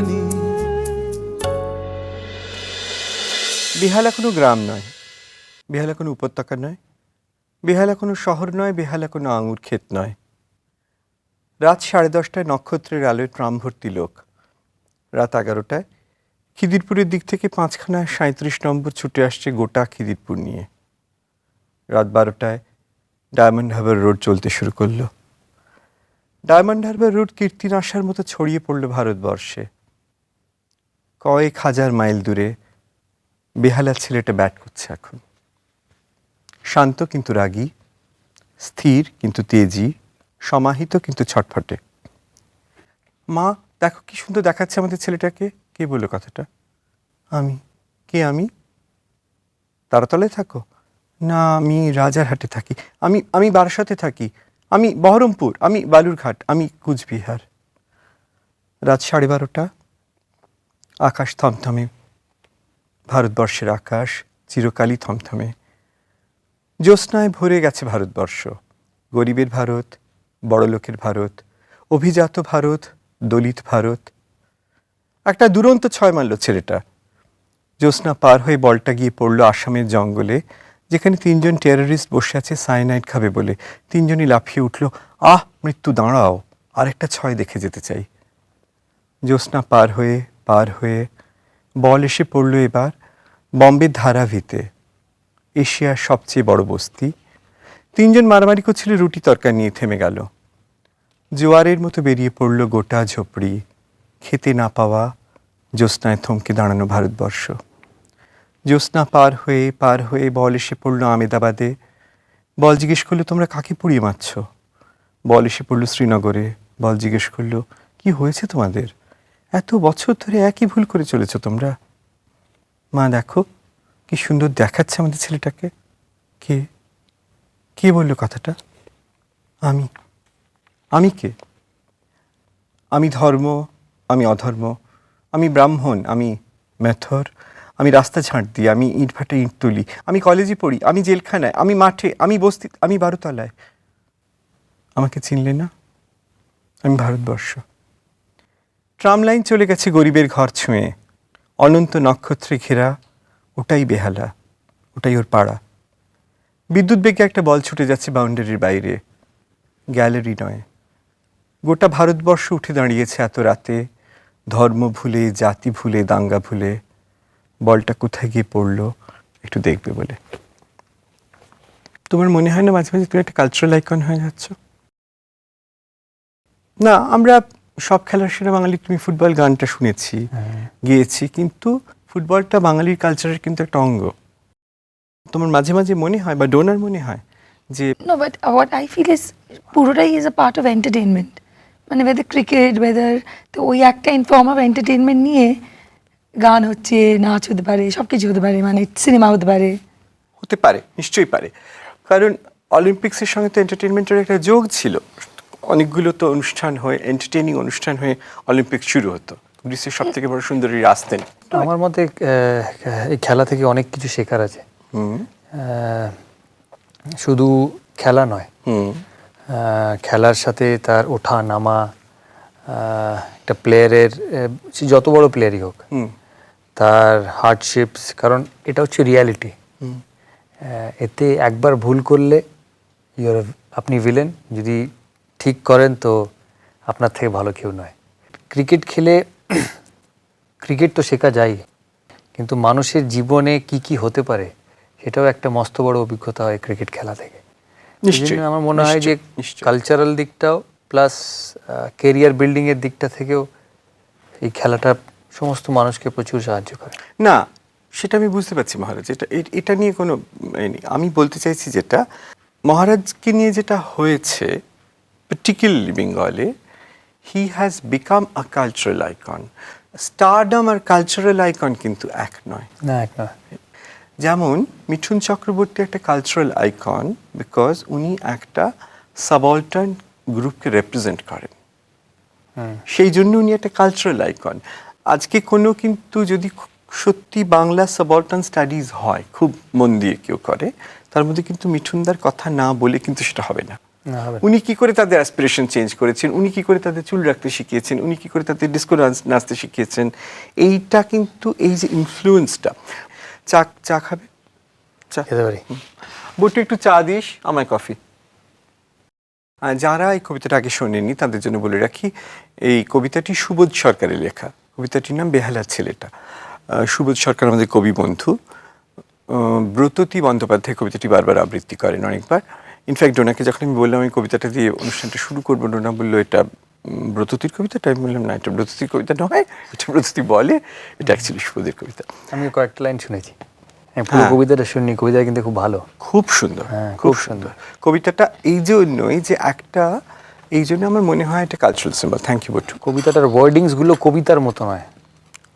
জানি। বেহালা কোনো গ্রাম নয়, বেহালা কোনো উপত্যকা নয়, বেহালা কোনো শহর নয়, বেহালা কোনো আঙুর ক্ষেত নয়। রাত সাড়ে দশটায় নক্ষত্রের আলোয় ট্রাম ভর্তি লোক। রাত এগারোটায় খিদিরপুরের দিক থেকে পাঁচখানা সাঁত্রিশ নম্বর ছুটে আসছে গোটা খিদিরপুর নিয়ে। রাত বারোটায় ডায়মন্ড হারবার রোড চলতে শুরু করল। ডায়মন্ড হারবার রোড কীর্তিন আসার মতো ছড়িয়ে পড়ল ভারতবর্ষে। কয়েক হাজার মাইল দূরে বেহালার ছেলেটা ব্যাট করছে এখন। শান্ত কিন্তু রাগী, স্থির কিন্তু তেজি, সমাহিত কিন্তু ছটফটে। মা, দেখো কি সুন্দর দেখাচ্ছে আমাদের ছেলেটাকে। কে বলল কথাটা? আমি। কে আমি? তারাতলায় থাকো। না, আমি রাজারহাটে থাকি। আমি আমি বারাসাতে থাকি। আমি বহরমপুর, আমি বালুরঘাট, আমি কুচবিহার। রাত সাড়ে বারোটা। আকাশ থমথমে, ভারতবর্ষের আকাশ চিরকালই থমথমে। জ্যোৎস্নায় ভরে গেছে ভারতবর্ষ, গরিবের ভারত, বড়লোকের ভারত, অভিজাত ভারত, দলিত ভারত। একটা দুরন্ত ছয় মারল ছেলেটা, জ্যোৎস্না পার হয়ে বলটা গিয়ে পড়ল আসামের জঙ্গলে, যেখানে তিনজন টেররিস্ট বসে আছে সাইনাইড খাবে বলে। তিনজনই লাফিয়ে উঠল, আহ, মৃত্যু, দাঁড়াও, আরেকটা ছয় দেখে যেতে চাই। জ্যোৎস্না পার হয়ে পার হয়ে বল এসে পড়ল এবার বম্বের ধারাভিতে। এশিয়ার সবচেয়ে বড় বস্তি। তিনজন মারামারি করছিল, রুটি তরকারি নিয়ে থেমে গেল। জোয়ারের মতো বেরিয়ে পড়ল গোটা ঝোপড়ি। খেতে না পাওয়া জ্যোৎস্নায় থমকে দাঁড়ানো ভারতবর্ষ। জ্যোৎস্না পার হয়ে পার হয়ে বল এসে পড়ল আমেদাবাদে। বল জিজ্ঞেস করল, তোমরা কাকে পুড়িয়ে মারছ? বল এসে পড়ল শ্রীনগরে। বল জিজ্ঞেস করল, কি হয়েছে তোমাদের? এত বছর ধরে একই ভুল করে চলেছ তোমরা। মা, দেখো, কি সুন্দর দেখাচ্ছে আমাদের ছেলেটাকে। কে? কে বলল কথাটা? আমি। আমি কে? আমি ধর্ম, আমি অধর্ম, আমি ব্রাহ্মণ, আমি মেথর, আমি রাস্তা ঝাঁট দিই আমি ইট ভাটা ইট তুলি, আমি কলেজে পড়ি, আমি জেলখানায়, আমি মাঠে, আমি বস্তি আমি বারোতলায়। আমাকে চিনলে না? আমি ভারতবর্ষ। ট্রাম লাইন চলে গেছে গরিবের ঘর ছুঁয়ে। অনন্ত নক্ষত্রে ঘেরা, ওটাই বেহালা, ওটাই ওর পাড়া। বিদ্যুৎ বেগে একটা বল ছুটে যাচ্ছে বাউন্ডারির বাইরে। গ্যালারি নয়। গোটা ভারতবর্ষ উঠে দাঁড়িয়েছে এত রাতে। ধর্ম ভুলে, জাতি ভুলে, দাঙ্গা ভুলে। বলটা কোথায় গিয়ে পড়ল একটু দেখবে বলে। তোমার মনে হয় না মাঝে মাঝে তুমি একটা কালচারাল আইকন হয়ে যাচ্ছ? না, আমরা সব খেলার সেরা বাঙালি তুমি ফুটবল গানটা শুনেছি গিয়েছি কিন্তু ফুটবলটা বাঙালির কালচারের কিন্তু একটা অঙ্গ। তোমার মাঝে মাঝে মনে হয় বা ডোনার মনে হয় যে no but what I feel is পুরোটাই is a part of entertainment মানে ওয়েদার ক্রিকেট ওয়েদার তো ওই একটা ইনফর্ম অফ এন্টারটেনমেন্ট নিয়ে গান হচ্ছে নাচ হতে পারে সব কিছু হতে পারে মানে সিনেমা হতে পারে। হতে পারে নিশ্চয়ই পারে। কারণ অলিম্পিক্সের সঙ্গে তো এন্টারটেনমেন্টের একটা যোগ ছিল। অনেকগুলো তো অনুষ্ঠান হয়ে এন্টারটেইনিং অনুষ্ঠান হয়ে অলিম্পিক শুরু হতো। গ্রিসের সব থেকে বড় সুন্দরী আসতেন আমার মতে এই খেলা থেকে অনেক কিছু শেখার আছে। শুধু খেলা নয়। খেলার সাথে তার ওঠা নামা একটা প্লেয়ারের সে যত বড় প্লেয়ারই হোক তার হার্ডশিপস কারণ এটা হচ্ছে রিয়ালিটি এতে একবার ভুল করলে ইউর আপনি ভিলেন যদি ঠিক করেন তো আপনার থেকে ভালো কেউ নয় ক্রিকেট খেলে ক্রিকেট তো শেখা যায় কিন্তু মানুষের জীবনে কি কি হতে পারে সেটাও একটা মস্ত বড় অভিজ্ঞতা হয় ক্রিকেট খেলা থেকে নিশ্চয়ই, আমার মনে হয় যে। কালচারাল দিকটাও প্লাস কেরিয়ার বিল্ডিংয়ের দিকটা থেকেও এই খেলাটা সমস্ত মানুষকে প্রচুর সাহায্য করে না সেটা আমি বুঝতে পারছি মহারাজ এটা এটা নিয়ে কোনো। আমি বলতে চাইছি যেটা মহারাজকে নিয়ে যেটা হয়েছে পার্টিকুলারলি বেঙ্গলে he has become a cultural icon stardom R cultural icon কিন্তু এক নয়। না এক নয়। যেমন মিঠুন চক্রবর্তী একটা কালচারাল আইকন বিকজ উনি একটা সাবঅল্টার্ন গ্রুপকে রিপ্রেজেন্ট করেন। সেই জন্য উনি একটা কালচারাল আইকন আজকে কোনো কিন্তু যদি সত্যি বাংলা সাবঅল্টার্ন স্টাডিজ হয় খুব মন দিয়ে কেউ করে তার মধ্যে কিন্তু মিঠুনদার কথা না বলে কিন্তু সেটা হবে না। উনি কি করে তাদের অ্যাসপিরেশন চেঞ্জ করেছেন? উনি কি করে তাদের চুল রাখতে শিখিয়েছেন? উনি কি করে তাদের ডিস্কো নাচতে শিখিয়েছেন? এইটা কিন্তু এই যে ইনফ্লুয়েন্সটা চা চা খাবে? চা। খেতে পারি। বটু একটু চা দিস আমায় কফি আর যারা এই কবিতাটা আগে শোনেনি তাদের জন্য বলে রাখি এই কবিতাটি সুবোধ সরকারের লেখা। কবিতাটির নাম বেহালার ছেলেটা। সুবোধ সরকার আমাদের কবি বন্ধু ব্রততী বন্দ্যোপাধ্যায় কবিতাটি বারবার আবৃত্তি করেন অনেকবার। ইনফ্যাক্ট ডোনাকে যখন আমি বললাম আমি কবিতাটা দিয়ে অনুষ্ঠানটা শুরু করব ডোনা বলল এটা ব্রততীর কবিতাটা আমি বললাম না এটা ব্রততীর কবিতা নয় এটা ব্রততী বলে এটা অ্যাকচুয়ালি সুবোধের কবিতা। আমি কয়েকটা লাইন শুনেছি। আমি পুরো হ্যাঁ। কবিতাটা শুনিনি কবিতা কিন্তু খুব ভালো। খুব সুন্দর হ্যাঁ, খুব সুন্দর। কবিতাটা এই জন্যই যে একটা এই জন্য আমার মনে হয় এটা কালচারাল সিম্বল থ্যাংক ইউ বটু। কবিতাটার ওয়ার্ডিংসগুলো কবিতার মতো নয়।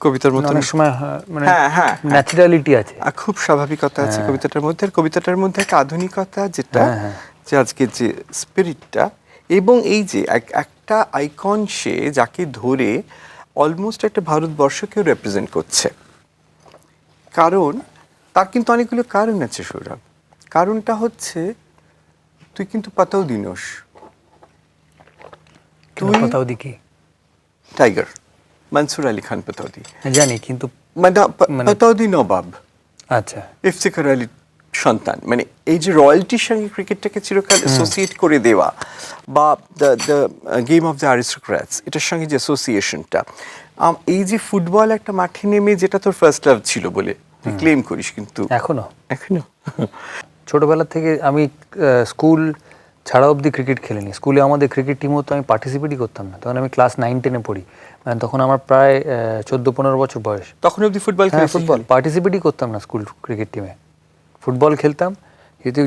কবিতার মতো অনেক সময় মানে হ্যাঁ, হ্যাঁ, হ্যাঁ। ন্যাচারালিটি আছে। খুব স্বাভাবিকতা আছে হ্যাঁ। কবিতাটার মধ্যে। কবিতাটার মধ্যে একটা আধুনিকতা যেটা। যে আজকে যে স্পিরিটটা এবং এই যে একটা আইকন সে যাকে ধরে অলমোস্ট একটা ভারতবর্ষকেও রিপ্রেজেন্ট করছে। কারণ তার কিন্তু অনেকগুলো কারণ আছে সৌরভ। কারণটা হচ্ছে তুই কিন্তু পাতাও দিনস। তুই- কোথাও দিকে টাইগার মনসুর আলী খান পাতাউদি জানি কিন্তু মানে মানে- নবাব আচ্ছা। ইফতিখার আলীর সন্তান। মানে এই যে রয়্যালটির সঙ্গে ক্রিকেটটাকে চিরকাল অ্যাসোসিয়েট করে দেওয়া বা the the game of the aristocrats এটার সঙ্গে যে অ্যাসোসিয়েশনটা এই যে ফুটবল একটা মাঠে নেমে যেটা তোর ফার্স্ট লাভ ছিল বলে ক্লেম করিস কিন্তু। এখনও? এখনও? ছোটবেলা থেকে আমি স্কুল ছাড়া অবধি ক্রিকেট খেলিনি। স্কুলে আমাদের ক্রিকেট টিমও তো আমি পার্টিসিপেটই করতাম না। তখন আমি ক্লাস নাইন টেনে পড়ি। মানে তখন আমার প্রায় চোদ্দ পনেরো বছর বয়স। তখন অবধি ফুটবল হ্যাঁ ফুটবল পার্টিসিপেটই করতাম না স্কুল ক্রিকেট টিমে ফুটবল খেলতাম যেহেতু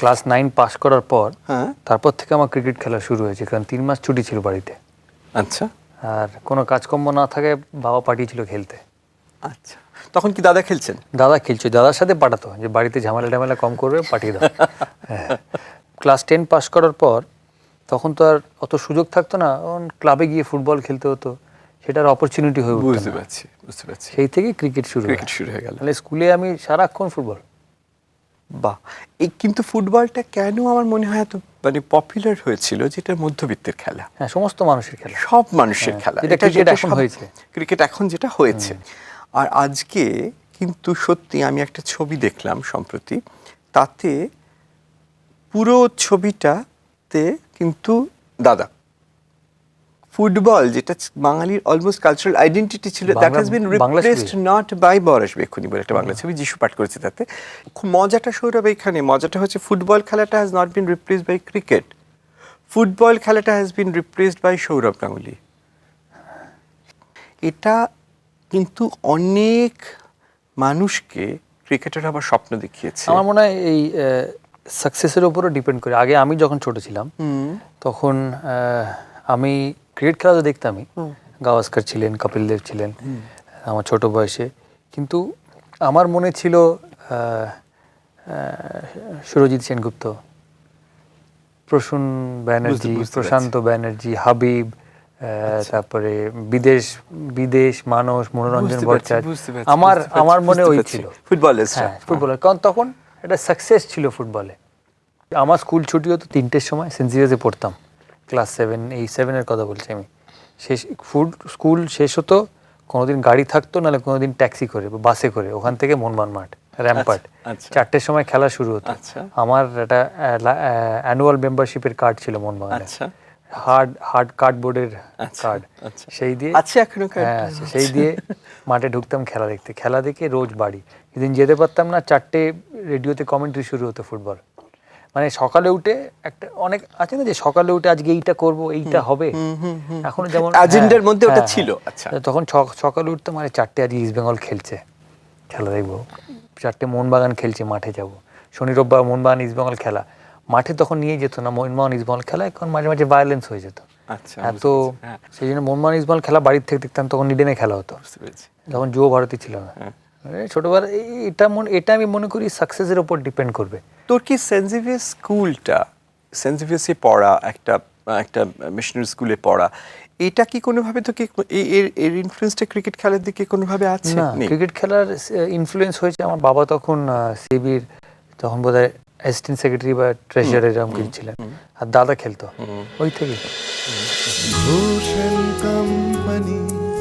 ক্লাস নাইন পাস করার পর হ্যাঁ। তারপর থেকে আমার ক্রিকেট খেলা শুরু হয়েছে কারণ তিন মাস ছুটি ছিল বাড়িতে। আচ্ছা। আর কোনো কাজকর্ম না থাকে বাবা পাঠিয়েছিল খেলতে। আচ্ছা। তখন কি দাদা খেলছেন? দাদা খেলছে দাদার সাথে পাঠাতো যে বাড়িতে ঝামেলা টামেলা কম করবে পাঠিয়ে দাও। ক্লাস টেন পাস করার পর তখন তো আর অত সুযোগ থাকতো না ক্লাবে গিয়ে ফুটবল খেলতে হতো সেটার অপরচুনিটি হয়ে উঠতো বুঝতে পারছি বুঝতে পারছি। সেই থেকেই ক্রিকেট শুরু। ক্রিকেট শুরু হয়ে গেল। তাহলে স্কুলে আমি সারাক্ষণ ফুটবল বাহ! এই কিন্তু ফুটবলটা কেন আমার মনে হয় এত মানে পপুলার হয়েছিল যেটা মধ্যবিত্তের খেলা। হ্যাঁ সমস্ত মানুষের খেলা। সব মানুষের হ্যাঁ, খেলা। যেটা cricket এখন হয়েছে। ক্রিকেট এখন যেটা হয়েছে। আর আজকে কিন্তু সত্যি আমি একটা ছবি দেখলাম সম্প্রতি তাতে পুরো ছবিটাতে কিন্তু দাদা। ফুটবল যেটা বাঙালির অলমোস্ট কালচারাল আইডেন্টিটি ছিল that has been. Replaced not by বরস বেক্ষুনি বলে একটা বাংলা ছবি যিশু পাঠ করেছে তাতে। খুব মজাটা সৌরভ এখানে মজাটা হচ্ছে ফুটবল খেলাটা has not been replaced by cricket football খেলাটা has been replaced by Sourav Ganguly. এটা কিন্তু অনেক মানুষকে ক্রিকেটের আবার স্বপ্ন দেখিয়েছে। আমার মনে হয় এই সাকসেসের উপরও ডিপেন্ড করে। আগে আমি যখন ছোট ছিলাম তখন আমি ক্রিকেট খেলা তো দেখতামই। গাওয়াস্কর ছিলেন কপিল দেব ছিলেন আমার ছোট বয়সে। কিন্তু আমার মনে ছিল সুরজিৎ সেনগুপ্ত প্রসূন ব্যানার্জি প্রশান্ত ব্যানার্জি হাবিব আহ, তারপরে বিদেশ বিদেশ মানুষ মনোরঞ্জন ভট্টাচার্য আমার আমার মনে ওই। ছিল। ফুটবলার্সরা। হ্যাঁ ফুটবলার কারণ তখন একটা সাকসেস ছিল ফুটবলে আমার স্কুল ছুটি হতো তিনটের সময় সেন্ট পড়তাম। ক্লাস সেভেন এই সেভেনের কথা বলছি আমি। শেষ ফুড স্কুল শেষ হতো কোনোদিন গাড়ি থাকতো নাহলে কোনোদিন ট্যাক্সি করে বা বাসে করে ওখান থেকে মনমান মাঠ র্যাম্পার্ট আচ্ছা। চারটের সময় খেলা শুরু হতো। আচ্ছা। আমার একটা অ্যানুয়াল মেম্বারশিপের কার্ড ছিল আচ্ছা। হার্ড হার্ড কার্ডবোর্ডের আচ্ছা, কার্ড আচ্ছা। সেই দিয়ে আছে এখনও হ্যাঁ সেই দিয়ে মাঠে ঢুকতাম খেলা দেখতে। খেলা দেখে রোজ বাড়ি। সেদিন যেতে পারতাম না চারটে রেডিওতে কমেন্ট্রি শুরু হতো ফুটবল মানে সকালে উঠে একটা অনেক আছে না যে সকালে উঠে আজকে এইটা করব এইটা হবে। এখনও যেমন Agenda র হ্যাঁ, মধ্যে ওটা হ্যাঁ, ছিল, হ্যাঁ। আচ্ছা। তখন সকালে উঠতে মানে চারটে আজকে ইস্ট বেঙ্গল খেলছে। খেলা দেখব। চারটে মোহনবাগান খেলছে মাঠে যাব। শনি রোববার মোহনবাগান ইস্ট বেঙ্গল খেলা। মাঠে তখন নিয়ে যেত না মোহনবাগান ইস্ট বেঙ্গল খেলা এখন মাঝে মাঝে ভায়োলেন্স হয়ে যেত। আচ্ছা এত সেই জন্য মোহনবাগান ইস্ট বেঙ্গল খেলা বাড়ির থেকে দেখতাম তখন নিডেনে খেলা হতো। যখন যুব ভারতী ছিল না। ছোটবেলা এই- এটা মনে এটা আমি মনে করি সাকসেসের উপর ডিপেন্ড করবে। তোর কি সেন্ট জেভিয়ার্স স্কুলটা সেন্ট জেভিয়ার্সে পড়া একটা একটা মিশনারি স্কুলে পড়া এটা কি কোনোভাবে তোকে এর এর ইনফ্লুয়েন্সটা ক্রিকেট খেলার দিকে কোনোভাবে আছে? না ক্রিকেট খেলার ইনফ্লুয়েন্স হয়েছে আমার বাবা তখন সিবির তখন বোধহয় অ্যাসিস্ট্যান্ট সেক্রেটারি বা ট্রেজারার এরকম কিছু ছিলেন। আর দাদা খেলতো। ওই থেকে Company.